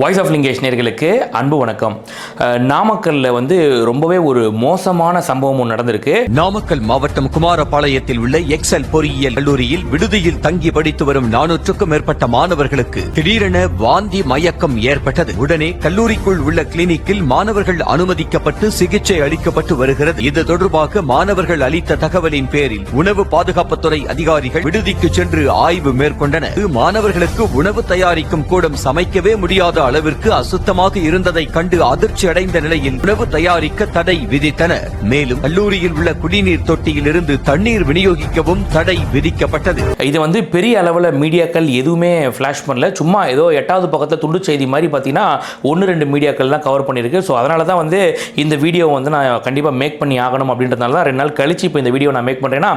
Voice of Lingesh நேர்களுக்கு அன்பு வணக்கம். நாமக்கல்ல வந்து ரொம்பவே ஒரு மோசமான சம்பவம் நடந்திருக்கு. நாமக்கல் மாவட்டம் குமாரபாளையத்தில் உள்ள எக்ஸல் பொறியியல் கல்லூரியில் விடுதியில் தங்கி படித்து வரும் நானூற்றுக்கும் மேற்பட்ட மாணவர்களுக்கு திடீரென வாந்தி மயக்கம் ஏற்பட்டது. உடனே கல்லூரிக்குள் உள்ள கிளினிக்கில் மாணவர்கள் அனுமதிக்கப்பட்டு சிகிச்சை அளிக்கப்பட்டு வருகிறது. இது தொடர்பாக மாணவர்கள் அளித்த தகவலின் பேரில் உணவு பாதுகாப்புத்துறை அதிகாரிகள் விடுதிக்கு சென்று ஆய்வு மேற்கொண்டனர். மாணவர்களுக்கு உணவு தயாரிக்கும் கூடம் சமைக்கவே முடியாத அளவிற்கு அசுத்தமாக இருந்ததை கண்டு அதிர்ச்சி அடைந்த நிலையில் உணவு தயாரிக்க தடை விதித்தனர் மேலும் கல்லூரியில் உள்ள குடிநீர் தொட்டியில் இருந்து தண்ணீர் விநியோகிக்கவும் தடை விதிக்கப்பட்டது. இது வந்து பெரிய அளவில் மீடியாக்கள் எதுவுமே ஃப்ளாஷ் பண்ணல. சும்மா ஏதோ எட்டாவது பக்கத்தில் துண்டு செய்தி மாதிரி பார்த்தீங்கன்னா ஒன்று ரெண்டு மீடியாக்கள் தான் கவர் பண்ணியிருக்கு ஸோ அதனால தான் வந்து இந்த வீடியோ வந்து நான் கண்டிப்பாக மேக் பண்ணி ஆகணும் அப்படின்றதுனால தான் ரெண்டு நாள் கழிச்சு இப்போ இந்த வீடியோ நான் மேக் பண்ணுறேன்னா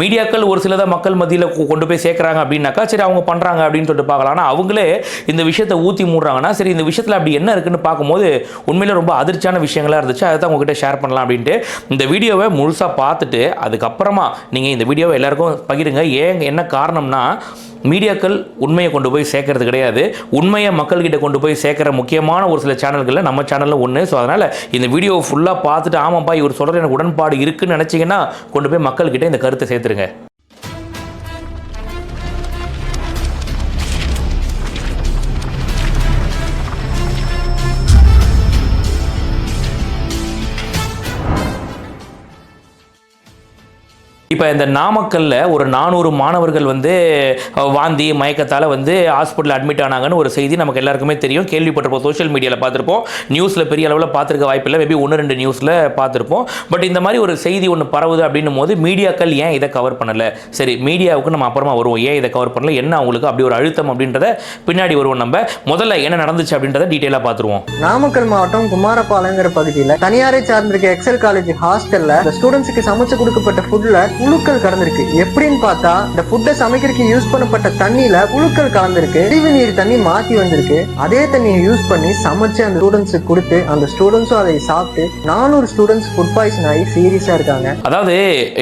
மீடியாக்கள் ஒரு சிலதை மக்கள் மத்தியில் கொ- கொண்டு போய் சேர்க்குறாங்க அப்படின்னாக்கா சரி அவங்க பண்ணுறாங்க அப்படின்னு சொல்லிட்டு பார்க்கலாம். ஆனால் அவங்களே இந்த விஷயத்தை ஊற்றி மூடுறாங்கன்னா சரி இந்த விஷயத்தில் அப்படி என்ன இருக்குன்னு பார்க்கும்போது உண்மையில் ரொம்ப அதிர்ச்சியான விஷயங்களா இருந்துச்சு. அதை தான் உங்ககிட்ட ஷேர் பண்ணலாம் அப்படின்ட்டு. இந்த வீடியோவை முழுசாக பார்த்துட்டு அதுக்கப்புறமா நீங்கள் இந்த வீடியோவை எல்லாருக்கும் பகிருங்க. ஏன் என்ன காரணம்னா மீடியாக்கள் உண்மையை கொண்டு போய் சேர்க்கறது கிடையாது. உண்மையை மக்கள்கிட்ட கொண்டு போய் சேர்க்குற முக்கியமான ஒரு சில சேனல்களில் நம்ம சேனலில் ஒன்று ஸோ அதனால் இந்த வீடியோவை ஃபுல்லாக பார்த்துட்டு ஆமாப்பா இவர் சொல்கிற எனக்கு உடன்பாடு இருக்குன்னு நினச்சிங்கன்னா கொண்டு போய் மக்கள்கிட்ட இந்த கருத்தை சேர்த்துருங்க. இப்போ இந்த நாமக்கல்ல ஒரு நானூறு மாணவர்கள் வந்து வாந்தி மயக்கத்தால் வந்து ஹாஸ்பிட்டலில் அட்மிட் ஆனாங்கன்னு ஒரு செய்தி நமக்கு எல்லாருக்குமே தெரியும். கேள்விப்பட்டிருப்போம் சோஷியல் மீடியாவில் பார்த்துருப்போம். நியூஸில் பெரிய அளவில் பார்த்துருக்க வாய்ப்பில்லை மேபி ஒன்று ரெண்டு நியூஸில் பார்த்துருப்போம். பட் இந்த மாதிரி ஒரு செய்தி ஒன்று பரவுது அப்படின்னும் போது மீடியாக்கள் ஏன் இதை கவர் பண்ணலை? சரி மீடியாவுக்கு நம்ம அப்புறமா வருவோம். ஏன் இதை கவர் பண்ணல? என்ன அவங்களுக்கு அப்படி ஒரு அழுத்தம் அப்படின்றத பின்னாடி வருவோம் நம்ம. முதல்ல என்ன நடந்துச்சு அப்படின்றத டீட்டெயிலாக பார்த்துருவோம். நாமக்கல் மாவட்டம் குமாரபாளையங்கிற பகுதியில் தனியாரை சார்ந்திருக்க எக்ஸல் காலேஜ் ஹாஸ்டலில் ஸ்டூடெண்ட்ஸுக்கு சமைச்சு கொடுக்கப்பட்ட ஃபுட்டில் புழுக்கள் கலந்திருக்கு. எப்படின்னு பார்த்தா இந்த ஃபுட்டை சமைக்கிறதுக்கு யூஸ் பண்ணப்பட்ட தண்ணியில புழுக்கள் கலந்திருக்கு. கழிவு நீர் தண்ணி மாத்தி வந்திருக்கு. அதே தண்ணியை யூஸ் பண்ணி சமைச்சு அந்த ஸ்டூடெண்ட்ஸுக்கு கொடுத்து அந்த ஸ்டூடெண்ட்ஸும் அதை சாப்பிட்டு நானூறு ஸ்டூடெண்ட்ஸ் ஃபுட் பாய்சன் ஆகி சீரியஸா இருக்காங்க. அதாவது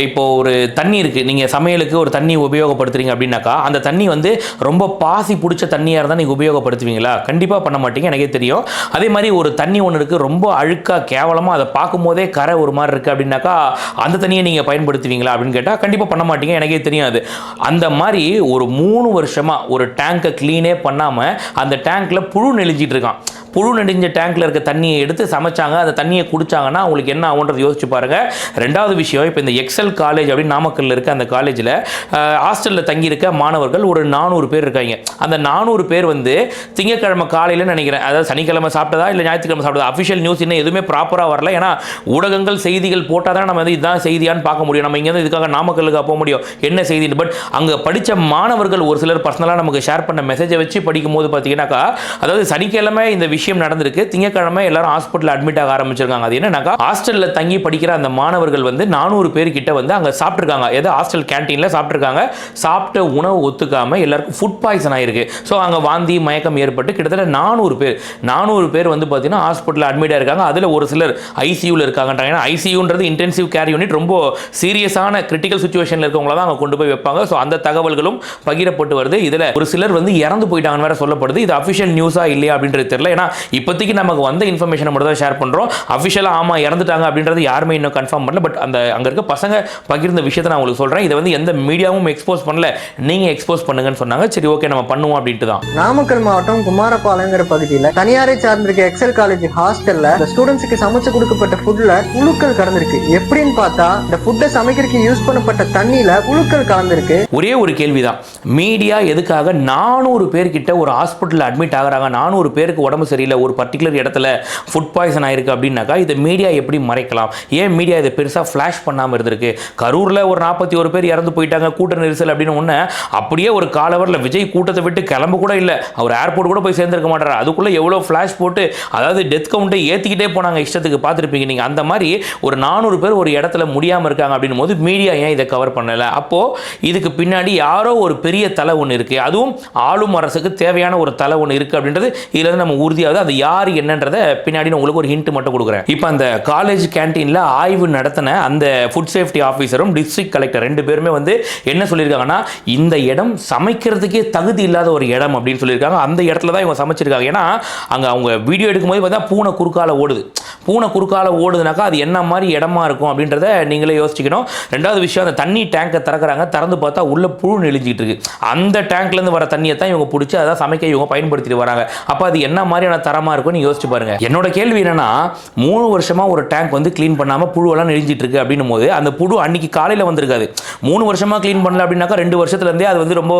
இப்போ ஒரு தண்ணி இருக்கு. நீங்க சமையலுக்கு ஒரு தண்ணி உபயோகப்படுத்துறீங்க அப்படின்னாக்கா அந்த தண்ணி வந்து ரொம்ப பாசி பிடிச்ச தண்ணியாக இருந்தால் நீங்கள் உபயோகப்படுத்துவீங்களா? கண்டிப்பாக பண்ண மாட்டீங்க எனக்கே தெரியும். அதே மாதிரி ஒரு தண்ணி ஒன்று இருக்குது ரொம்ப அழுக்காக கேவலமாக அதை பார்க்கும்போதே கரை ஒரு மாதிரி இருக்குது அப்படின்னாக்கா அந்த தண்ணியை நீங்கள் பயன்படுத்துவீங்களா அப்படின்னு கேட்டால் கண்டிப்பாக பண்ண மாட்டீங்க எனக்கே தெரியாது. அந்த மாதிரி ஒரு மூணு வருஷமாக ஒரு டேங்கை க்ளீனே பண்ணாமல் அந்த டேங்க்கில் புழு நெளிஞ்சிட்டு இருக்கான். புழு நெடிஞ்ச டேங்க்ல இருக்க தண்ணியை எடுத்து சமைச்சாங்க. அந்த தண்ணியை குடிச்சாங்கன்னா அவங்களுக்கு என்ன ஆகுன்றது யோசிச்சு பாருங்க. ரெண்டாவது விஷயம் இப்போ இந்த எக்ஸல் காலேஜ் அப்படின்னு நாமக்கல்ல இருக்க அந்த காலேஜில் ஹாஸ்டலில் தங்கியிருக்க மாணவர்கள் ஒரு நானூறு பேர் இருக்காங்க. அந்த நானூறு பேர் வந்து திங்கக்கிழமை காலையில் நினைக்கிறேன். அதாவது சனிக்கிழமை சாப்பிட்டதா இல்லை ஞாயிற்றுக்கிழமை சாப்பிட்டதா? அஃபிஷியல் நியூஸ் இன்னும் எதுவுமே ப்ராப்பராக வரல. ஏன்னா ஊடகங்கள் செய்திகள் போட்டால் தான் நம்ம வந்து இதுதான் செய்தியான்னு பார்க்க முடியும். நம்ம இங்கேருந்து இதுக்காக நாமக்கல்லுக்கு போக முடியும். என்ன செய்தின்னு? பட் அங்கே படித்த மாணவர்கள் ஒரு சிலர் பர்சனலாக நமக்கு ஷேர் பண்ண மெசேஜை வச்சு படிக்கும் போது பார்த்தீங்கன்னாக்கா அதாவது சனிக்கிழமை இந்த விஷயம் விஷயம் நடந்திருக்கு. திங்கக்கிழமை எல்லாரும் ஹாஸ்பிட்டல் அட்மிட் ஆக ஆரம்பிச்சிருக்காங்க. அது என்னன்னாக்கா ஹாஸ்டலில் தங்கி படிக்கிற அந்த மாணவர்கள் வந்து நானூறு பேர் கிட்ட வந்து அங்கே சாப்பிட்ருக்காங்க ஏதோ ஹாஸ்டல் கேன்டீனில் சாப்பிட்ருக்காங்க சாப்பிட்ட உணவு ஒத்துக்காமல் எல்லாருக்கும் ஃபுட் பாய்சன் ஆயிருக்கு. ஸோ அங்கே வாந்தி மயக்கம் ஏற்பட்டு கிட்டத்தட்ட நானூறு பேர் நானூறு பேர் வந்து பார்த்தீங்கன்னா ஹாஸ்பிட்டலில் அட்மிட் ஆயிருக்காங்க. அதில் ஒரு சிலர் ஐசியூவில் இருக்காங்கன்றாங்க. ஏன்னா ஐசியூன்றது இன்டென்சிவ் கேர் யூனிட் ரொம்ப சீரியஸான கிரிட்டிக்கல் சுச்சுவேஷனில் இருக்கவங்கள தான் அங்கே கொண்டு போய் வைப்பாங்க. ஸோ அந்த தகவல்களும் பகிரப்பட்டு வருது. இதில் ஒரு சிலர் வந்து இறந்து போயிட்டாங்கன்னு வேற சொல்லப்படுது. இது அஃபிஷியல் நியூஸாக இல்லையா அப்படின்றது தெரியல. ஏன்னா இப்போதைக்கு நமக்கு வந்த இன்ஃபர்மேஷனை மட்டும் தான் ஷேர் பண்ணுறோம் அஃபிஷியலாக ஆமாம் இறந்துட்டாங்க அப்படின்றது யாருமே இன்னும் கன்ஃபார்ம் பண்ணல. பட் அந்த அங்கே இருக்க பசங்க பகிர்ந்த விஷயத்தை நான் உங்களுக்கு சொல்கிறேன் இதை வந்து எந்த மீடியாவும் எக்ஸ்போஸ் பண்ணல. நீங்கள் எக்ஸ்போஸ் பண்ணுங்கன்னு சொன்னாங்க. சரி ஓகே நம்ம பண்ணுவோம் அப்படின்ட்டு தான். நாமக்கல் மாவட்டம் குமாரபாளையங்கிற பகுதியில தனியாரை சார்ந்திருக்க எக்ஸல் காலேஜ் ஹாஸ்டல்ல ஸ்டூடெண்ட்ஸுக்கு சமைச்சு கொடுக்கப்பட்ட ஃபுட்ல புழுக்கள் கலந்திருக்கு. எப்படின்னு பார்த்தா இந்த ஃபுட்டை சமைக்கிறதுக்கு யூஸ் பண்ணப்பட்ட தண்ணியில புழுக்கள் கலந்திருக்கு. ஒரே ஒரு கேள்விதான். மீடியா எதுக்காக நானூறு பேர்கிட்ட ஒரு ஹாஸ்பிட்டலில் அட்மிட் ஆகுறாங்க? நானூறு பேருக்கு உடம்பு சரியில்லை ஒரு பர்டிகுலர் இடத்துல ஃபுட் பாய்சன் ஆயிருக்கு அப்படின்னாக்கா இதை மீடியா எப்படி மறைக்கலாம்? ஏன் மீடியா இதை பெருசாக ஃப்ளாஷ் பண்ணாமல் இருந்திருக்கு? கரூரில் ஒரு நாற்பத்தி ஒரு பேர் இறந்து போயிட்டாங்க கூட்ட நெரிசல் அப்படின்னு ஒன்று அப்படியே ஒரு காலவரில் விஜய் கூட்டத்தை விட்டு கிளம்ப கூட இல்லை. அவர் ஏர்போர்ட் கூட போய் சேர்ந்திருக்க மாட்டார்? அதுக்குள்ளே எவ்வளோ ஃப்ளாஷ் போட்டு அதாவது டெத் கவுண்ட்டை ஏற்றிக்கிட்டே போனாங்க இஷ்டத்துக்கு பார்த்துருப்பீங்க நீங்கள் அந்த மாதிரி ஒரு நானூறு பேர் ஒரு இடத்துல முடியாமல் இருக்காங்க அப்படின்னும் போது மீடியா ஏன் இதை கவர் பண்ணலை? அப்போது இதுக்கு பின்னாடி யாரோ ஒரு பெரிய தலை ஒன்று இருக்குது அதுவும் ஆளும் அரசுக்கு தேவையான ஒரு தலை ஒன்று இருக்குது அப்படின்றது இதில் நம்ம உறுதியாக அதாவது அது யார் என்னன்றத பின்னாடி நான் உங்களுக்கு ஒரு ஹிண்ட் மட்டும் கொடுக்குறேன். இப்போ அந்த காலேஜ் கேண்டீனில் ஆய்வு நடத்தின அந்த ஃபுட் சேஃப்டி ஆஃபீஸரும் டிஸ்ட்ரிக்ட் கலெக்டர் ரெண்டு பேருமே வந்து என்ன சொல்லியிருக்காங்கன்னா இந்த இடம் சமைக்கிறதுக்கே தகுதி இல்லாத ஒரு இடம் அப்படின்னு சொல்லியிருக்காங்க. அந்த இடத்துல தான் இவங்க சமைச்சிருக்காங்க. ஏன்னா அங்கே அவங்க வீடியோ எடுக்கும்போது பார்த்தா பூனை குறுக்கால ஓடுது. பூனை குறுக்கால ஓடுதுனாக்கா அது என்ன மாதிரி இடமா இருக்கும் அப்படின்றத நீங்களே யோசிச்சுக்கணும். ரெண்டாவது விஷயம் அந்த தண்ணி டேங்கை திறக்கிறாங்க. திறந்து பார்த்தா உள்ள புழு நெளிஞ்சிட்டு இருக்கு. அந்த டேங்க்லேருந்து வர தண்ணியை தான் இவங்க பிடிச்சி அதான் சமைக்க இவங்க பயன்படுத்திட்டு வராங்க. அப்போ அது என்ன மாதிரியான தரமாக இருக்கும்னு யோசிச்சு பாருங்க. என்னோட கேள்வி என்னன்னா மூணு வருஷமா ஒரு டேங்க் வந்து க்ளீன் பண்ணாமல் புழுவெல்லாம் நெழிஞ்சிட்டு இருக்கு அப்படின்னும் போது அந்த புழு அன்னைக்கு காலையில் வந்திருக்காது. மூணு வருஷமா க்ளீன் பண்ணல அப்படின்னாக்கா ரெண்டு வருஷத்துலேருந்தே அது வந்து ரொம்ப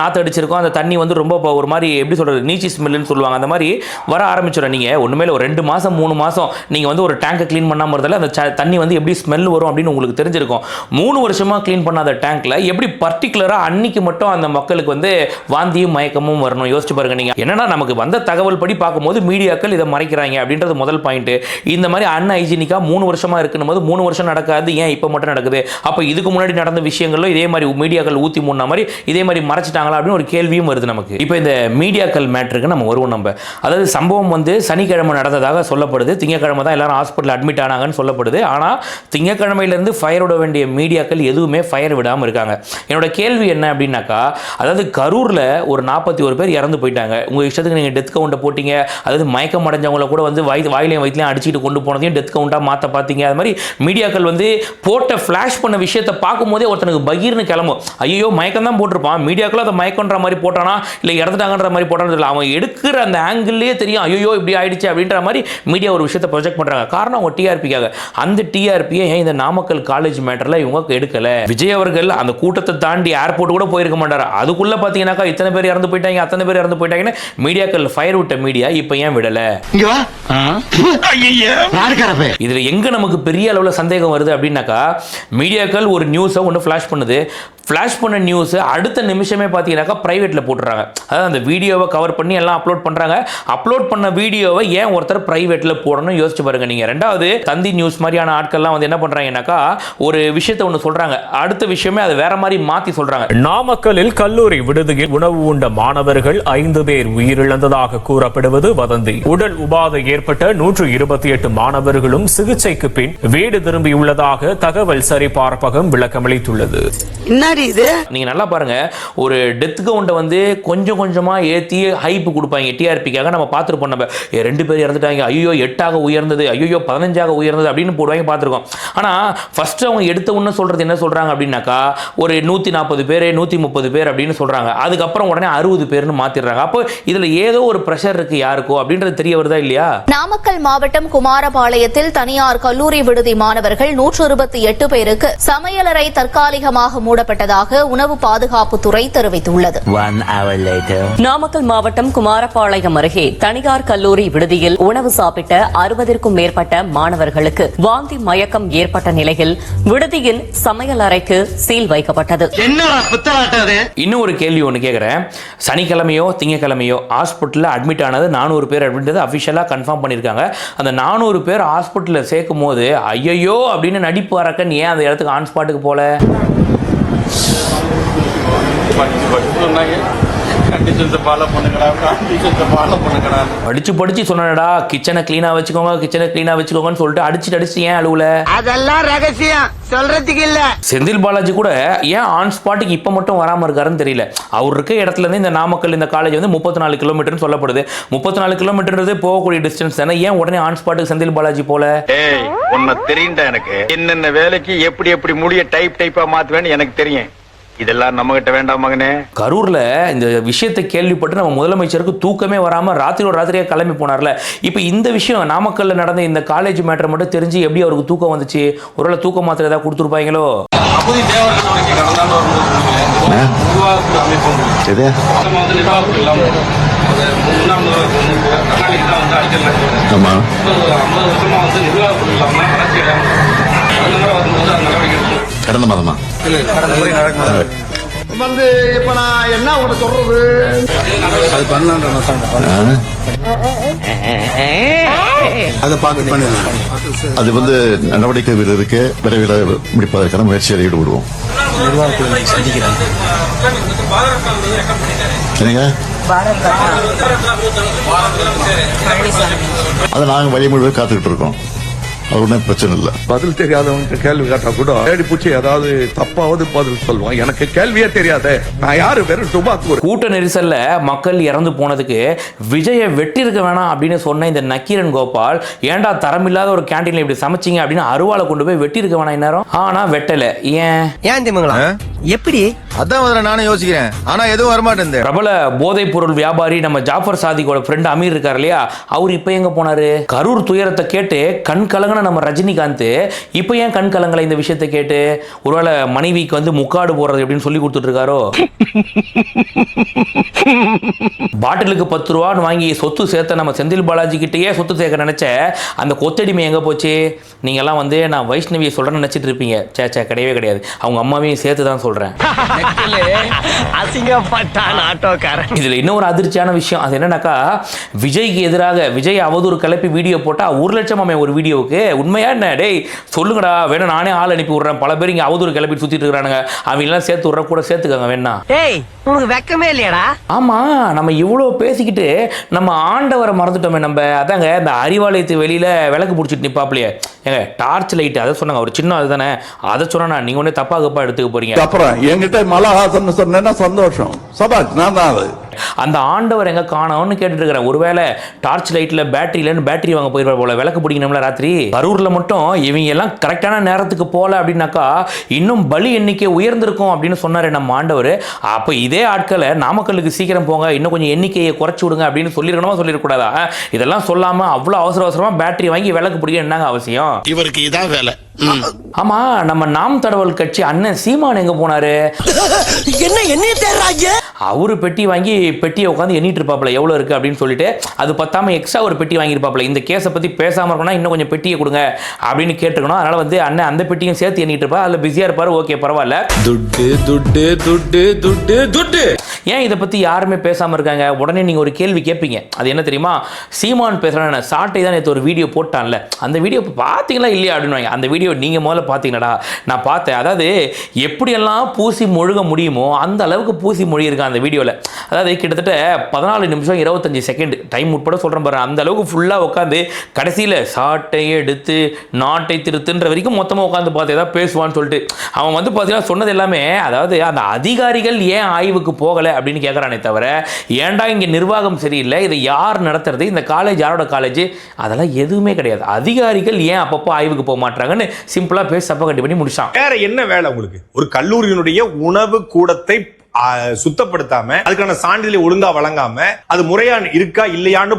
நாற்று அடிச்சிருக்கும். அந்த தண்ணி வந்து ரொம்ப இப்போ ஒரு மாதிரி எப்படி சொல்கிறது நீச்சி ஸ்மெல்லுன்னு சொல்லுவாங்க. அந்த மாதிரி வர ஆரம்பிச்சிடும். நீங்கள் ஒன்றுமே இல்லை ஒரு ரெண்டு மாதம் மூணு மாதம் நீங்கள் வந்து ஒரு டேங்கை க்ளீன் பண்ணாமல் இருந்தால அந்த தண்ணி வந்து எப்படி ஸ்மெல் வரும் அப்படின்னு உங்களுக்கு தெரிஞ்சிருக்கும். மூணு வருஷமாக க்ளீன் பண்ணாத டேங்க்கில் எப்படி பர்டிகுலராக அன்னைக்கு மட்டும் அந்த மக்களுக்கு வந்து வாந்தியும் மயக்கமும் வரணும்? யோசிச்சு பாருங்க நீங்கள் என்னன்னா நமக்கு வந்த தகவல் படி பார்க்கும்போது மீடியாக்கள் இதை மறைக்கிறாங்க அப்படின்றது முதல் பாயிண்ட்டு இந்த மாதிரி அன்ஹைஜீனிக்காக மூணு வருஷமாக இருக்குன்னு போது மூணு வருஷம் நடக்காது ஏன் இப்போ மட்டும் நடக்குது? அப்போ இதுக்கு முன்னாடி நடந்த விஷயங்களும் இதே மாதிரி மீடியாக்கள் ஊற்றி மூணு மாதிரி இதே மாதிரி மறைச்சிட்டாங்களா அப்படின்னு ஒரு கேள்வியும் வருது நமக்கு. இப்போ இந்த மீடியாக்கள் மேட்ருக்கு நம்ம வருவோம் நம்ம. அதாவது சம்பவம் வந்து சனிக்கிழமை நடந்ததாக சொல்லப்படுது. திங்கக்கிழமை தான் எல்லாரும் ஹாஸ்பிட்டல் அட்மிட் ஆனாங்கன்னு சொல்லப்படுது. ஆனால் திங்கக்கிழமையிலேருந்து ஃபயர் விட வேண்டிய மீடியாக்கள் எதுவுமே ஃபயர் விடாமல் இருக்காங்க. என்னோட கேள்வி என்ன அப்படின்னாக்கா அதாவது கரூரில் ஒரு நாற்பத்தி ஒரு பேர் இறந்து போயிட்டாங்க. உங்கள் இஷ்டத்துக்கு நீங்கள் டெத் கவுண்டை போட்டிங்க அதாவது மயக்கம் அடைஞ்சவங்கள கூட வந்து வாய் வாயிலையும் வயிற்றுலையும் அடிச்சுட்டு கொண்டு போனதையும் டெத் கவுண்ட்டாக மாற்ற பார்த்தீங்க அது மாதிரி மீடியாக்கள் வந்து போட்ட ஃப்ளாஷ் பண்ண விஷயத்தை பார்க்கும்போதே ஒருத்தனுக்கு பகீர்னு கிளம்பும். ஐயோ மயக்கம் தான் போட்டிருப்பான். மீடியாக்களும் அதை மயக்கன்ற மாதிரி போட்டானா? இல்லை இறந்துட்டாங்கன்ற மாதிரி போட்டான்னு தெரியல. அவன் எடுக்கிற அந்த ஆங்கிள்லேயே தெரியும். ஐயோ இப்படி ஆயிடுச்சு அப்படின்ற மாதிரி மீடியா ஒரு விஷயத்தை ப்ரொஜெக்ட் பண்ணுறாங்க காரணம் அவங்க டிஆர்பிக்காக அந்த டிஆர்பியை ஏன் இந்த நாமக்கல் காலேஜ் மேட்டரில் இவங்க எடுக்கலை? விஜய் அவர்கள் அந்த கூட்டத்தை தாண்டி ஏர்போர்ட் கூட போயிருக்க மாட்டார்? அதுக்குள்ளே பார்த்தீங்கன்னாக்கா இத்தனை பேர் இறந்து போயிட்டாங்க அத்தனை பேர் இறந்து போயிட்டாங்கன்னு மீடியாக்கள் ஃபயர் விட்ட மீடியா இப்போ ஏன் விடலை? இதுல எங்க நமக்கு பெரிய அளவுல சந்தேகம் வருது அப்படின்னாக்கா மீடியாக்கள் ஒரு நியூஸை ஒன்று ஃப்ளாஷ் பண்ணுது. ஃப்ளாஷ் பண்ண நியூஸை அடுத்த நிமிஷமே பார்த்தீங்கன்னாக்கா ப்ரைவேட்டில் போட்டுறாங்க. அதாவது அந்த வீடியோவை கவர் பண்ணி எல்லாம் அப்லோட் பண்ணுறாங்க அப்லோட் பண்ண வீடியோவை ஏன் ஒருத்தர் ப்ரைவேட்டில் போடணும் யோசிச்சு பாருங்க நீங்கள் ரெண்டாவது தந்தி நியூஸ் மாதிரியான ஆட்கள்லாம் வந்து என்ன பண்ணுறாங்கன்னாக்கா ஒரு விஷயத்தை ஒன்று சொல்கிறாங்க அடுத்த விஷயமே அதை வேற மாதிரி மாற்றி சொல்கிறாங்க நாமக்கல்லில் கல்லூரி விடுதியில் உணவு உண்ட மாணவர்கள் ஐந்து பேர் உயிரிழந்ததாக கூறப்படுவது வதந்தி. உடல் உபாதை ஏற்பட்ட நூற்று இருபத்தி எட்டு மாணவர்களும் சிகிச்சைக்கு பின் வீடு திரும்பியுள்ளதாக தகவல் சரிபார்ப்பகம் விளக்கமளித்துள்ளது. என்னடி இது? நீங்கள் நல்லா பாருங்க. ஒரு டெத் கவுண்டை வந்து கொஞ்சம் கொஞ்சமாக ஏற்றி ஹைப் கொடுப்பாங்க. டிஆர்பிக்காக நம்ம பார்த்துருப்போம் நம்ம. ரெண்டு பேர் இறந்துட்டாங்க. ஐயோ எட்டாக உயர்ந்தது. ஐயோ பதினஞ்சாக உயர்ந்தது அப்படின்னு போடுவாங்க பார்த்துருக்கோம். ஆனால் ஃபர்ஸ்ட் அவங்க எடுத்த உடனே சொல்கிறது என்ன சொல்கிறாங்க அப்படின்னாக்கா ஒரு நூற்றி நாற்பது பேர் நூற்றி முப்பது பேர் அப்படின்னு சொல்கிறாங்க அதுக்கப்புறம் உடனே அறுபது பேர்னு மாற்றிடுறாங்க அப்போ இதில் ஏதோ ஒரு ப்ரெஷர் இருக்குது யாருக்கோ அப்படின்றது தெரிய வருதா இல்லையா? நாமக்கல் மாவட்டம் குமாரபாளையத்தில் தனியார் கல்லூரி விடுதி மாணவர்கள் நூற்று இருபத்தி எட்டு பேருக்கு சமையலறை தற்காலிகமாக மூடப்பட்டதாக உணவு பாதுகாப்புத்துறை தெரிவித்துள்ளது. நாமக்கல் மாவட்டம் குமாரபாளையம் அருகே தனியார் கல்லூரி விடுதியில் உணவு சாப்பிட்ட அறுபதிற்கும் மேற்பட்ட மாணவர்களுக்கு வாந்தி மயக்கம் ஏற்பட்ட நிலையில் விடுதியின் சமையல் அறைக்கு சீல் வைக்கப்பட்டது. இன்னும் ஒரு கேள்வி ஒன்று கேட்குறேன் சனிக்கிழமையோ திங்கக்கிழமையோ ஹாஸ்பிட்டலில் அட்மிட் ஆனது நானூறு பேர் அப்படின்றது அஃபிஷியலாக கன்ஃபார்ம் பண்ணியிருக்காங்க அந்த நானூறு பேர் ஹாஸ்பிட்டலில் சேர்க்கும் போது ஐயையோ! அப்படின்னு நடிப்பு அரக்கன் ஏன் அந்த இடத்துக்கு ஆன் ஸ்பாட்டுக்கு போல? படிச்சு படிச்சு சொன்னடா கிச்சனை க்ளீனாக வச்சுக்கோங்க கிச்சனை க்ளீனாக வச்சுக்கோங்கன்னு சொல்லிட்டு அடிச்சுட்டு அடிச்சு ஏன் அழுவல? அதெல்லாம் ரகசியம். சொல்றதுக்கு இல்ல. செந்தில் பாலாஜி கூட ஏன் ஆன் ஸ்பாட்டுக்கு இப்போ மட்டும் வராமல் இருக்காருன்னு தெரியல. அவர் இருக்க இடத்துல இருந்து இந்த நாமக்கல் இந்த காலேஜ் வந்து முப்பத்தி நாலு கிலோமீட்டர்னு சொல்லப்படுது. முப்பத்தி நாலு கிலோமீட்டர்ன்றது போகக்கூடிய டிஸ்டன்ஸ் தானே? ஏன் உடனே ஆன் ஸ்பாட்டுக்கு செந்தில் பாலாஜி போல? ஏய் உன்னை தெரியும்டா எனக்கு. என்னென்ன வேலைக்கு எப்படி எப்படி முடிய டைப் டைப்பா மாத்துவேன்னு எனக்கு தெரியும். இதெல்லாம் நம்ம கிட்ட வேண்டாம் மகனே. கரூரில் இந்த விஷயத்தை கேள்விப்பட்டு நம்ம முதலமைச்சருக்கு தூக்கமே வராமல் ராத்திரியோட ராத்திரியாக கிளம்பி போனார்ல. இப்போ இந்த விஷயம் நாமக்கல்ல நடந்த இந்த காலேஜ் மேட்டர் மட்டும் தெரிஞ்சு எப்படி அவருக்கு தூக்கம் வந்துச்சு? ஒருவேளை தூக்க மாத்திரை ஏதாவது கொடுத்துருப்பாங்களோ? கடந்த மாதமா? வந்து இப்ப நான் என்ன உன சொல்றது? அது வந்து நடவடிக்கை இருக்கு. விரைவில் முடிப்பதற்கான முயற்சியில் ஈடுபடுவோம் என்னங்க? அதை நாங்க வழிமுறை காத்துக்கிட்டு இருக்கோம். ஒன்றும் பிரச்சனை இல்லை. பதில் தெரியாதவங்க கேள்வி கேட்டா கூட தேடி பூச்சி ஏதாவது தப்பாவது பதில் சொல்லுவான் எனக்கு கேள்வியே தெரியாதே. நான் யாரு? வெறும் துபாக்கூர் கூட்ட நெரிசல்ல மக்கள் இறந்து போனதுக்கு விஜயை வெட்டியிருக்க வேணாம் அப்படின்னு சொன்ன இந்த நக்கீரன் கோபால் ஏன்டா தரமில்லாத ஒரு கேண்டீன்ல இப்படி சமைச்சீங்க அப்படின்னு அருவாளை கொண்டு போய் வெட்டியிருக்க வேணாம் இந்நேரம்? ஆனா வெட்டல. ஏன்? ஏன் திமுங்களா எப்படி? அதான் முதல்ல நானும் யோசிக்கிறேன். ஆனா எதுவும் வரமாட்டேன் பிரபல போதைப் பொருள் வியாபாரி நம்ம ஜாஃபர் சாதிக்கோட ஃப்ரெண்ட் அமீர் இருக்கார் இல்லையா? அவர் இப்போ எங்க போனாரு? கரூர் துயரத்தை கேட்டு கண் கலங்கின நம்ம ரஜினிகாந்த். இப்போ ஏன் கண் கலங்கல இந்த விஷயத்தை கேட்டு? ஒருவேளை மனைவிக்கு வந்து முக்காடு போடுறது எப்படின்னு சொல்லி கொடுத்துட்டு இருக்காரோ? பாட்டிலுக்கு பத்து ரூபான்னு வாங்கி சொத்து சேர்த்த நம்ம செந்தில் பாலாஜி கிட்டேயே சொத்து சேர்க்க நினைச்ச அந்த கொத்தடிமை எங்க போச்சு? நீங்க எல்லாம் வந்து நான் வைஷ்ணவியை சொல்றேன்னு நினைச்சிட்டு இருப்பீங்க. சே சே கிடையவே கிடையாது. அவங்க அம்மாவையும் சேர்த்து தான் சொல்றேன். அசிங்கப்பட்டான் ஆட்டோக்காரன். இதுல இன்னொரு அதிர்ச்சியான விஷயம் அது என்னன்னாக்கா விஜய்க்கு எதிராக விஜய் அவதூறு கிளப்பி வீடியோ போட்டா ஒரு லட்சம் அவன் ஒரு வீடியோவுக்கு. உண்மையா என்ன? டேய் சொல்லுங்கடா வேணும் நானே ஆள் அனுப்பி விடுறேன். பல பேர் இங்க அவதூறு கிளப்பி சுத்திட்டு இருக்கானுங்க அவங்க எல்லாம் சேர்த்து விட்ற கூட சேர்த்துக்கங்க வேணா. டேய் உனக்கு வெக்கமே இல்லையாடா? ஆமா நம்ம இவ்வளோ பேசிக்கிட்டு நம்ம ஆண்டவரை மறந்துட்டோமே நம்ம. அதாங்க இந்த அறிவாலயத்து வெளியில விளக்கு பிடிச்சிட்டு நிப்பாப்லையே. ஏங்க டார்ச் லைட் அதை சொன்னாங்க. ஒரு சின்ன அதுதானே. அதை சொன்னா நீங்க ஒண்ணு தப்பா கப்பா எடுத்துக்க போறீங்க. அப்புறம் என்கிட்ட மலஹாசன் சொன்னேன்னா சந்தோஷம் சபாஷ் நான் தான் அது அந்த ஆண்டவர் எங்க காணோம்னு கேட்டுட்டு இருக்கிறேன் ஒருவேளை டார்ச் லைட்ல பேட்டரி இல்லைன்னு பேட்டரி வாங்க போயிருப்பார் போல. விளக்கு பிடிக்கணும்ல ராத்திரி? கரூர்ல மட்டும் இவங்க எல்லாம் கரெக்டான நேரத்துக்கு போல அப்படின்னாக்கா இன்னும் பலி எண்ணிக்கை உயர்ந்திருக்கும் அப்படின்னு சொன்னாரு நம்ம ஆண்டவர். அப்ப இதே ஆட்களை நாமக்கல்லுக்கு சீக்கிரம் போங்க. இன்னும் கொஞ்சம் எண்ணிக்கையை குறைச்சு விடுங்க அப்படின்னு சொல்லிருக்கணுமா சொல்லிடக்கூடாதா இதெல்லாம் சொல்லாம அவ்வளவு அவசர அவசரமா பேட்டரி வாங்கி விளக்கு பிடிக்க என்னங்க அவசியம்? இவருக்கு இதான் வேலை. ஆமா நம்ம நாம் தடவல் கட்சி அண்ணன் சீமான் எங்க போனாரு? என்ன என்ன தேடுறாங்க? அவரு பெட்டி வாங்கி பெட்டியை உட்காந்து எண்ணிட்டு இருப்பாப்ல எவ்வளோ இருக்கு அப்படின்னு சொல்லிட்டு அது பத்தாம எக்ஸ்ட்ரா ஒரு பெட்டி வாங்கியிருப்பாப்ல இந்த கேஸை பத்தி பேசாம இருக்கணும் இன்னும் கொஞ்சம் பெட்டியை கொடுங்க அப்படின்னு கேட்டுக்கணும் அதனால வந்து அண்ணன் அந்த பெட்டியும் சேர்த்து எண்ணிட்டு இருப்பா அதில் பிஸியா இருப்பாரு. ஓகே பரவாயில்ல. துட்டு துட்டு துட்டு துட்டு துட்டு. ஏன் இதை பத்தி யாருமே பேசாம இருக்காங்க? உடனே நீங்க ஒரு கேள்வி கேட்பீங்க. அது என்ன தெரியுமா? சீமான் பேசுறான சாட்டை தான் நேற்று ஒரு வீடியோ போட்டான்ல. அந்த வீடியோ பார்த்தீங்களா இல்லையா அப்படின்னு அந்த வீடியோ நீங்க முதல்ல பார்த்தீங்களா நான் பார்த்தேன். அதாவது எப்படியெல்லாம் பூசி மொழுக முடியுமோ அந்த அளவுக்கு பூசி மொழி அந்த வீடியோவில் அதாவது கிட்டத்தட்ட பதினாலு நிமிஷம் இருபத்தஞ்சி செகண்ட் டைம் உட்பட சொல்கிறேன் பாரு. அந்த அளவுக்கு ஃபுல்லாக உட்காந்து கடைசியில் சாட்டை எடுத்து நாட்டை திருத்துன்ற வரைக்கும் மொத்தமாக உட்காந்து பார்த்து ஏதாவது பேசுவான்னு சொல்லிட்டு அவன் வந்து பார்த்தீங்கன்னா சொன்னது எல்லாமே அதாவது அந்த அதிகாரிகள் ஏன் ஆய்வுக்கு போகலை அப்படின்னு கேட்குறானே தவிர ஏன்டா இங்கே நிர்வாகம் சரியில்லை இதை யார் நடத்துறது இந்த காலேஜ் யாரோட காலேஜ் அதெல்லாம் எதுவுமே கிடையாது. அதிகாரிகள் ஏன் அப்பப்போ ஆய்வுக்கு போக மாட்டாங்கன்னு சிம்பிளாக பேசி சப்ப கட்டி பண்ணி முடிச்சான். வேற என்ன வேலை உங்களுக்கு? ஒரு கல்லூரியினுடைய உணவு கூடத்தை சுத்தப்படுத்தாம அதுக்கான சான்றிதழை ஒழுங்கா வழங்காம அது முறையா இருக்கா இல்லையான்னு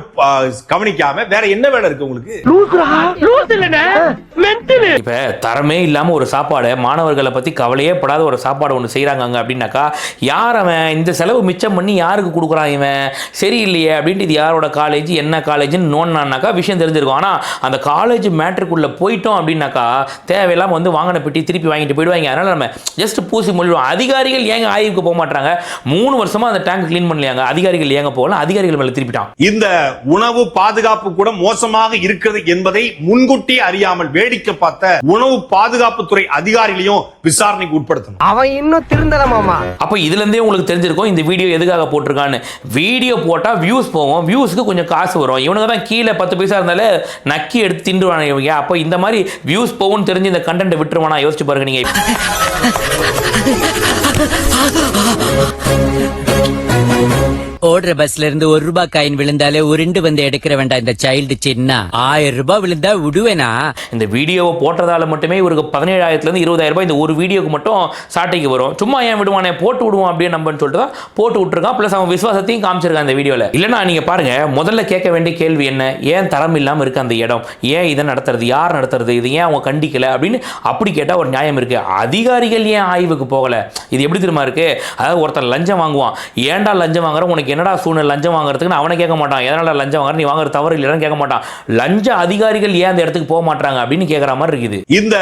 கவனிக்காம வேற என்ன வேலை இருக்கு உங்களுக்கு? இப்போ தரமே இல்லாமல் ஒரு சாப்பாடை மாணவர்களை பற்றி கவலையே படாத ஒரு சாப்பாடு ஒன்று செய்கிறாங்க அங்கே அப்படின்னாக்கா யார் அவன்? இந்த செலவு மிச்சம் பண்ணி யாருக்கு கொடுக்குறான் இவன்? சரியில்லையே அப்படின்ட்டு இது யாரோட காலேஜ் என்ன காலேஜ்னு நோன்னாக்கா விஷயம் தெரிஞ்சிருக்கும். ஆனால் அந்த காலேஜ் மேட்ருக்குள்ளே போயிட்டோம் அப்படின்னாக்கா தேவையில்லாமல் வந்து வாங்கின பெட்டி திருப்பி வாங்கிட்டு போயிடுவாங்க. அதனால் நம்ம ஜஸ்ட் பூசி மொழிடுவோம். அதிகாரிகள் ஏங்க ஆய்வுக்கு போக மாட்டாங்க மூணு வருஷமாக அந்த டேங்க் க்ளீன் பண்ணலையாங்க. அதிகாரிகள் ஏங்க போகலாம் அதிகாரிகள் மேலே திருப்பிட்டான். இந்த உணவு பாதுகாப்பு கூட மோசமாக இருக்கிறது என்பதை முன்கூட்டி அறியாமல் வேடிக்கை பார்த்த உணவு பாதுகாப்புத்துறை அதிகாரிகளையும் விசாரணைக்கு உட்படுத்தணும். அவன் இன்னும் திருந்தல மாமா. அப்போ இதுலேருந்தே உங்களுக்கு தெரிஞ்சிருக்கும் இந்த வீடியோ எதுக்காக போட்டிருக்கான்னு. வீடியோ போட்டால் வியூஸ் போகும் வியூஸ்க்கு கொஞ்சம் காசு வரும். இவனுங்க தான் கீழே பத்து பைசா இருந்தாலே நக்கி எடுத்து திண்டுவானுங்க இவங்க. அப்போ இந்த மாதிரி வியூஸ் போகும்னு தெரிஞ்சு இந்த கண்டென்ட் விட்டுருவானா? யோசிச்சு பாருங்க நீங்கள் ஓடுற பஸ்ல இருந்து ஒரு ரூபாய் காயின் விழுந்தாலே உருண்டு வந்து எடுக்கிற வேண்டாம் இந்த சைல்டு சின்ன. ஆயிரம் ரூபாய் விழுந்தா விடுவேனா? இந்த வீடியோவை போட்டதால மட்டுமே இவருக்கு பதினேழாயிரத்துலேருந்து இருபதாயிரம் ரூபாய் இந்த ஒரு வீடியோக்கு மட்டும் சாட்டைக்கு வரும். சும்மா ஏன் விடுவானே? போட்டு விடுவோம் அப்படியே நம்பன்னு சொல்லிட்டு தான் போட்டு விட்டுருக்கான். ப்ளஸ் அவன் விசுவாசத்தையும் காமிச்சிருக்கான் இந்த வீடியோவில் இல்லைனா நீங்கள் பாருங்க முதல்ல கேட்க வேண்டிய கேள்வி என்ன? ஏன் தரம் இல்லாமல் இருக்கு அந்த இடம்? ஏன் இதை நடத்துறது? யார் நடத்துறது? இது ஏன் அவங்க கண்டிக்கல? அப்படின்னு அப்படி கேட்டால் ஒரு நியாயம் இருக்கு. அதிகாரிகள் ஏன் ஆய்வுக்கு போகல? இது எப்படி தெரியுமா இருக்கு? அதாவது ஒருத்தர் லஞ்சம் வாங்குவான். ஏன்டா லஞ்சம் வாங்குற? உனக்கு என்னடா சூழ்நிலை? லஞ்சம் வாங்குறதுக்குன்னு அவனை கேட்க மாட்டான். எதனால லஞ்சம் வாங்குற நீ வாங்குற தவறு இல்லைன்னு கேட்க மாட்டான். லஞ்ச அதிகாரிகள் ஏன் அந்த இடத்துக்கு போக மாட்டாங்க அப்படின்னு கேட்குற மாதிரி இருக்குது. இந்த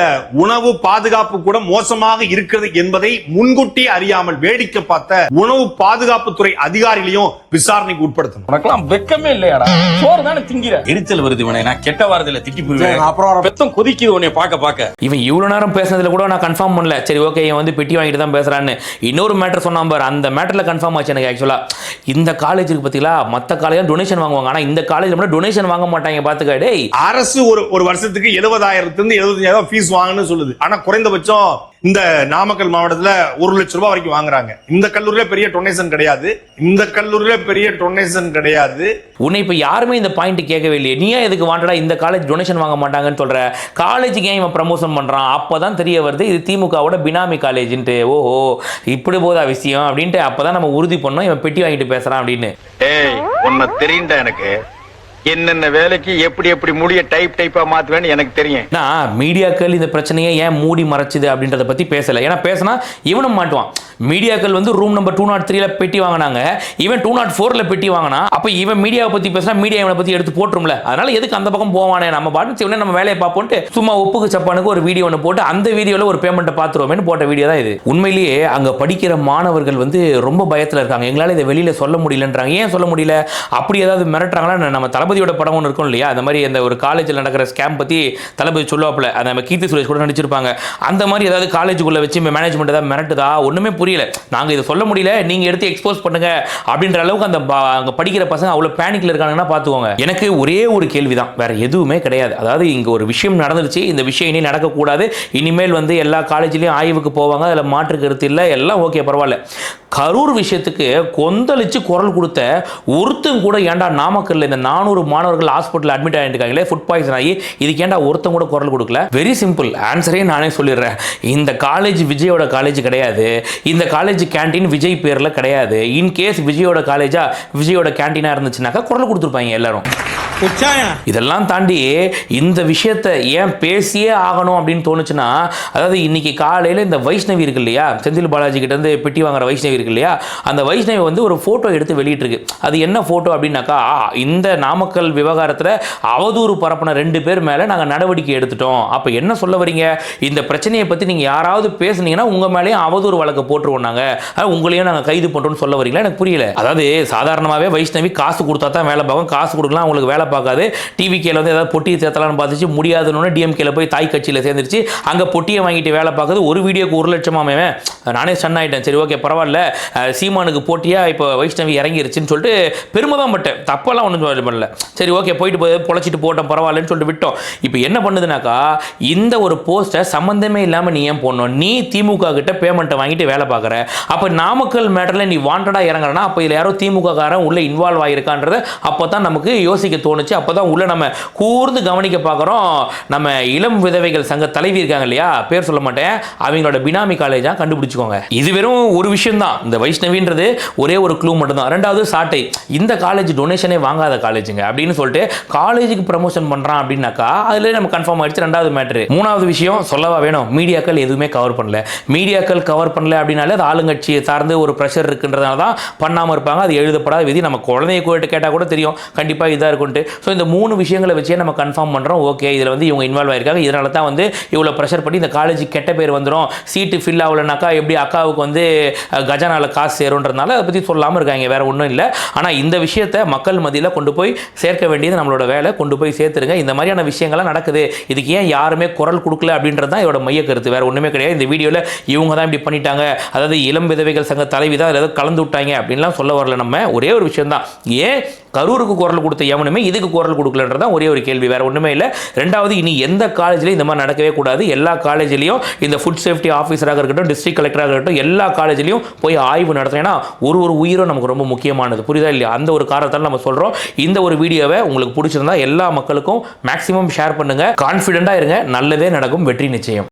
உணவு பாதுகாப்பு கூட மோசமாக இருக்கிறது என்பதை முன்கூட்டி அறியாமல் வேடிக்கை பார்த்த உணவு பாதுகாப்புத்துறை அதிகாரிகளையும் விசாரணைக்கு உட்படுத்தணும். உனக்கெல்லாம் வெக்கமே இல்லையாடா? சோறு தானே திங்கிற? எரிச்சல் வருது இவனை. நான் கெட்ட வாரத்துல திட்டி போயிருவேன் அப்புறம் பெத்தம் கொதிக்குது உன்னை பார்க்க பார்க்க. இவன் இவ்வளோ நேரம் பேசுனதுல கூட நான் கன்ஃபார்ம் பண்ணல. சரி ஓகே இவன் வந்து பெட்டி வாங்கிட்டு தான் பேசுறான்னு. இன்னொரு மேட்டர் சொன்னான் பாரு. அந்த மேட்டரில் கன்ஃபார்ம் ஆச்சு எனக்கு ஆக்சுவலாக இந்த இந்த காலேஜுக்கு பார்த்தீங்களா மற்ற காலேஜ் டொனேஷன் வாங்குவாங்க. ஆனால் இந்த காலேஜ் மட்டும் டொனேஷன் வாங்க மாட்டாங்க பார்த்துக்க டேய். அரசு ஒரு ஒரு வருஷத்துக்கு எழுபதாயிரத்துல இருந்து எழுபத்தஞ்சாயிரம் ஃபீஸ் வாங்கணும்னு சொல்லுது. ஆனா குறைந்தபட்சம் இந்த நாமக்கல் மாவட்டத்துல ஒரு லட்சம் ரூபாய் வரைக்கும் வாங்குறாங்க. இந்த கல்லூரியில பெரிய டொனேஷன் கிடையாது. இந்த கல்லூரியில பெரிய டொனேஷன் கிடையாது. உன்னை இப்போ யாருமே இந்த பாயிண்ட் கேட்கவே இல்லையே. நீ ஏன் எதுக்கு வாண்டடா இந்த காலேஜ் டொனேஷன் வாங்க மாட்டாங்கன்னு சொல்ற. காலேஜுக்கு ஏன் இவன் ப்ரமோஷன் பண்றான்? அப்பதான் தெரிய வருது இது திமுகவோட பினாமி காலேஜ்ன்ட்டு ஓஹோ இப்படி போதா விஷயம் அப்படின்ட்டு அப்பதான் நம்ம உறுதி பண்ணோம். இவன் பெட்டி வாங்கிட்டு பேசுறான் அப்படின்னு. ஏய் உன்னை தெரியும்டா எனக்கு? என்னென்ன வேலைக்கு எப்படி எப்படி முடிய டைப் டைப்பா மாத்துவேன்னு எனக்கு தெரியும். நான் மீடியாக்கள் இந்த பிரச்சனையை ஏன் மூடி மறைச்சுது அப்படின்றத பத்தி பேசல. ஏன்னா பேசினா இவனும் மாட்டுவான். மீடியாக்கள் வந்து ரூம் நம்பர் டூ நாட் த்ரீல பெட்டி வாங்கினாங்க. இவன் டூ நாட் ஃபோர்ல பெட்டி வாங்கினா அப்ப இவன் மீடியாவை பத்தி பேசினா மீடியா இவனை பத்தி எடுத்து போட்டுரும்ல. அதனால எதுக்கு அந்த பக்கம் போவானே? நம்ம பாட்டு சிவனே நம்ம வேலையை பார்ப்போம்ட்டு சும்மா ஒப்புக்கு சப்பானுக்கு ஒரு வீடியோ ஒன்று போட்டு அந்த வீடியோல ஒரு பேமெண்ட்டை பார்த்துருவோமேனு போட்ட வீடியோ தான் இது. உண்மையிலேயே அங்க படிக்கிற மாணவர்கள் வந்து ரொம்ப பயத்துல இருக்காங்க. எங்களால இதை வெளியில சொல்ல முடியலன்றாங்க. ஏன் சொல்ல முடியல? அப்படி ஏதாவது மிரட்டுறாங்களா? நம்ம தளபதியோட படம் ஒன்று இருக்கும் இல்லையா? அந்த மாதிரி அந்த ஒரு காலேஜில் நடக்கிற ஸ்கேம் பத்தி தளபதி சொல்லுவாப்புல. அந்த நம்ம கீர்த்தி சுரேஷ் கூட நடிச்சிருப்பாங்க. அந்த மாதிரி ஏதாவது காலேஜுக்குள்ள வச்சு மேனேஜ்மெண்ட் ஏதாவது மிரட்டுதா? ஒண்ணுமே புரியல. நாங்க இதை சொல்ல முடியல நீங்க எடுத்து எக்ஸ்போஸ் பண்ணுங்க அப்படின்ற அளவுக்கு அந்த ப- அங்க படிக்கிற பசங்க அவ்வளோ பேனிக்கில் இருக்காங்கன்னா பார்த்துக்கோங்க. எனக்கு ஒரே ஒரு கேள்விதான். வேற எதுவுமே கிடையாது. அதாவது இங்க ஒரு விஷயம் நடந்துருச்சு இந்த விஷயம் இனி நடக்கக்கூடாது இனிமேல் வந்து எல்லா காலேஜ்லேயும் ஆய்வுக்கு போவாங்க அதில் மாற்று கருத்து இல்லை எல்லாம் ஓகே பரவாயில்ல. கரூர் விஷயத்துக்கு கொந்தளிச்சு குரல் கொடுத்த ஒருத்தன் கூட ஏன்டா நாமக்கல்ல இந்த நானூறு மாணவர்கள் ஹாஸ்பிட்டல் அட்மிட் ஆகிருக்காங்களே ஃபுட் பாய்சன் ஆகி இதுக்கு ஏன்டா ஒருத்தன் கூட குரல் கொடுக்கல? வெரி சிம்பிள் ஆன்சரே நானே சொல்லிடுறேன். இந்த காலேஜ் விஜயோட காலேஜ் கிடையாது. இந்த காலேஜ் கேண்டீன் விஜய் பேரில் கிடையாது. இன்கேஸ் விஜயோட காலேஜாக விஜயோட கேன்டீனாக இருந்துச்சுனாக்கா குரல் கொடுத்துருப்பாங்க எல்லாரும். இதெல்லாம் தாண்டி இந்த விஷயத்தை ஏன் பேசியே ஆகணும் அப்படின்னு தோணுச்சுன்னா அதாவது இன்னைக்கு காலையில் இந்த வைஷ்ணவி இருக்கு இல்லையா செந்தில் பாலாஜி கிட்ட இருந்து பெட்டி வாங்குற வைஷ்ணவி இருக்கு இல்லையா அந்த வைஷ்ணவி வந்து ஒரு ஃபோட்டோ எடுத்து வெளியிட்டிருக்கு. அது என்ன ஃபோட்டோ அப்படின்னாக்கா இந்த நாமக்கல் விவகாரத்தில் அவதூறு பரப்பின ரெண்டு பேர் மேலே நாங்கள் நடவடிக்கை எடுத்துட்டோம். அப்போ என்ன சொல்ல வரீங்க? இந்த பிரச்சனையை பற்றி நீங்கள் யாராவது பேசுனீங்கன்னா உங்கள் மேலேயும் அவதூறு வழக்கு போட்டுருவோம் நாங்கள் அதாவது உங்களையும் நாங்கள் கைது பண்ணுறோம்னு சொல்ல வரீங்களா? எனக்கு புரியல. அதாவது சாதாரணமாகவே வைஷ்ணவி காசு கொடுத்தா தான் வேலை பார்க்கும். காசு கொடுக்கலாம் அவங்களுக்கு வேலை பார்க்காது. டிவிகேல வந்து ஏதாவது பொட்டி சேர்த்தலாம்னு பார்த்துச்சு. முடியாதுன்னு டிஎம்கேல போய் தாய் கட்சியில் சேர்ந்துருச்சு. அங்கே பொட்டியை வாங்கிட்டு வேலை பார்க்குறது ஒரு வீடியோக்கு ஒரு லட்சமாமே நானே சன் ஆயிட்டேன். சரி ஓகே பரவாயில்ல. சீமானுக்கு போட்டியாக இப்போ வைஷ்ணவி இறங்கிருச்சுன்னு சொல்லிட்டு பெருமை தான் பட்டேன். தப்பெல்லாம் ஒன்றும் பண்ணல. சரி ஓகே போயிட்டு போய் பொழைச்சிட்டு போட்டோம் பரவாயில்லன்னு சொல்லிட்டு விட்டோம். இப்போ என்ன பண்ணுதுனாக்கா இந்த ஒரு போஸ்ட்டை சம்மந்தமே இல்லாமல் நீ ஏன் போடணும்? நீ திமுக கிட்ட பேமெண்ட்டை வாங்கிட்டு வேலை பார்க்குற. அப்போ நாமக்கல் மேட்டரில் நீ வாண்டடாக இறங்குறனா அப்போ இதில் யாரோ திமுக காரன் உள்ளே இன்வால்வ் ஆகிருக்கான்றத அப்போ தான் நமக்கு யோசிக்க தோணும் தோணுச்சு. அப்போ தான் உள்ளே நம்ம கூர்ந்து கவனிக்க பார்க்குறோம். நம்ம இளம் விதவைகள் சங்க தலைவி இருக்காங்க இல்லையா? பேர் சொல்ல மாட்டேன். அவங்களோட பினாமி காலேஜாக கண்டுபிடிச்சிக்கோங்க. இது வெறும் ஒரு விஷயம் தான் இந்த வைஷ்ணவின்றது ஒரே ஒரு க்ளூ மட்டும்தான். ரெண்டாவது சாட்டை. இந்த காலேஜ் டொனேஷனே வாங்காத காலேஜுங்க அப்படின்னு சொல்லிட்டு காலேஜுக்கு ப்ரமோஷன் பண்ணுறான் அப்படின்னாக்கா அதுலேயே நம்ம கன்ஃபார்ம் ஆகிடுச்சு ரெண்டாவது மேட்ரு மூணாவது விஷயம் சொல்லவா வேணும். மீடியாக்கள் எதுவுமே கவர் பண்ணல. மீடியாக்கள் கவர் பண்ணல அப்படின்னாலே அது ஆளுங்கட்சியை சார்ந்து ஒரு ப்ரெஷர் இருக்குன்றதுனால தான் பண்ணாமல் இருப்பாங்க. அது எழுதப்படாத விதி. நம்ம குழந்தைய கூட கேட்டால் கூட தெரியும். கண்டிப்பாக இதாக இருக்கும்ட்டு ஸோ இந்த மூணு விஷயங்களை வச்சே நம்ம கன்ஃபார்ம் பண்ணுறோம் ஓகே இதில் வந்து இவங்க இன்வால்வ் ஆயிருக்காங்க. இதனால தான் வந்து இவ்வளோ ப்ரெஷர் பண்ணி இந்த காலேஜ் கெட்ட பேர் வந்துடும் சீட்டு ஃபில் ஆகலைனாக்கா எப்படி அக்காவுக்கு வந்து கஜானாவில் கஜானால காசு சேரும்ன்றதுனால அதை பற்றி சொல்லாமல் இருக்காங்க. வேறு ஒன்றும் இல்லை. ஆனால் இந்த விஷயத்தை மக்கள் மத்தியில் கொண்டு போய் சேர்க்க வேண்டியது நம்மளோட வேலை. கொண்டு போய் சேர்த்துருங்க. இந்த மாதிரியான விஷயங்கள்லாம் நடக்குது. இதுக்கு ஏன் யாருமே குரல் கொடுக்கல அப்படின்றது தான் இதோட மைய கருத்து. வேறு ஒன்றுமே கிடையாது. இந்த வீடியோவில் இவங்க தான் இப்படி பண்ணிட்டாங்க. அதாவது இளம் விதவைகள் சங்க தலைவி தான் ஏதாவது கலந்து விட்டாங்க அப்படின்லாம் சொல்ல வரல நம்ம. ஒரே ஒரு விஷயம் தான் ஏன் கரூருக்கு குரல் கொடுத்த எவனுமே இதுக்கு குரல் கொடுக்கலன்றதான் ஒரே ஒரு கேள்வி. வேறு ஒன்றுமே இல்லை. ரெண்டாவது இனி எந்த காலேஜ்லையும் இந்த மாதிரி நடக்கவே கூடாது. எல்லா காலேஜ்லையும் இந்த ஃபுட் சேஃப்டி ஆஃபீஸராக இருக்கட்டும் டிஸ்ட்ரிக்ட் கலெக்டராக இருக்கட்டும் எல்லா காலேஜ்லையும் போய் ஆய்வு நடத்தணும். ஏன்னா ஒரு ஒரு உயிரும் நமக்கு ரொம்ப முக்கியமானது. புரியுதா இல்லையா? அந்த ஒரு காரணத்தால் நம்ம சொல்கிறோம் இந்த ஒரு வீடியோவை உங்களுக்கு பிடிச்சிருந்தா எல்லா மக்களுக்கும் மேக்ஸிமம் ஷேர் பண்ணுங்கள் கான்ஃபிடென்ட்டாக இருங்க. நல்லதே நடக்கும். வெற்றி நிச்சயம்.